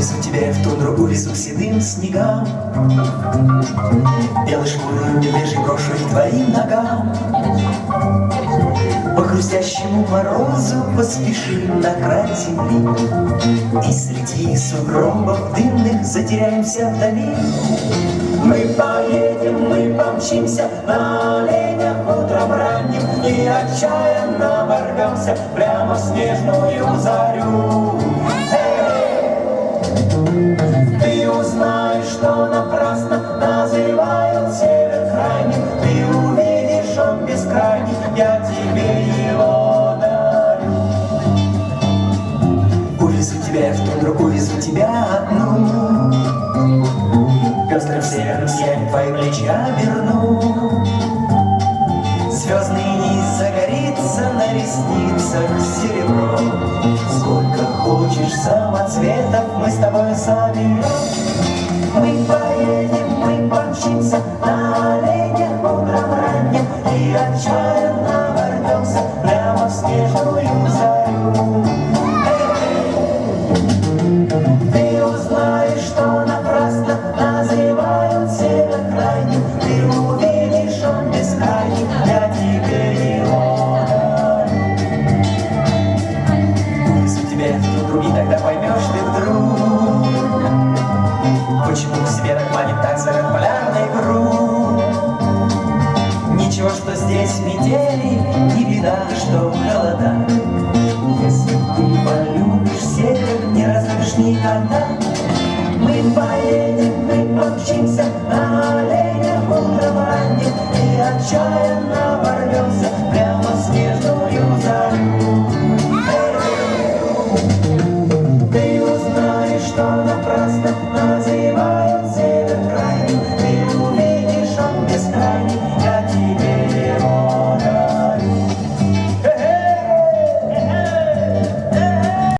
Увезу тебя в тундру, увезу к седым снегам. Белый шкуры медвежий брошу и твоим ногам. По хрустящему морозу поспешим на край земли. И среди сугробов дымных затеряемся вдали Мы поедем, мы помчимся на оленях утром ранним И отчаянно ворвемся прямо в снежную зарю ты узнаешь, что напрасно называют север крайним. Ты увидишь, он бескрайний, я тебе его дарю. Увезу тебя в тундру, увезу тебя одну. Пестрым северным сиянием твои плечи оберну. Звездный низ загорится на ресницах серебро. Хочешь самоцветов мы с тобой соберем. Метели, не беда, что холода Если ты полюбишь север, не разлюбишь никогда. Мы поедем, мы помчимся на оленях утром ранним И отчаянно ворвемся прямо в снежную зарю Ты узнаешь, что напрасно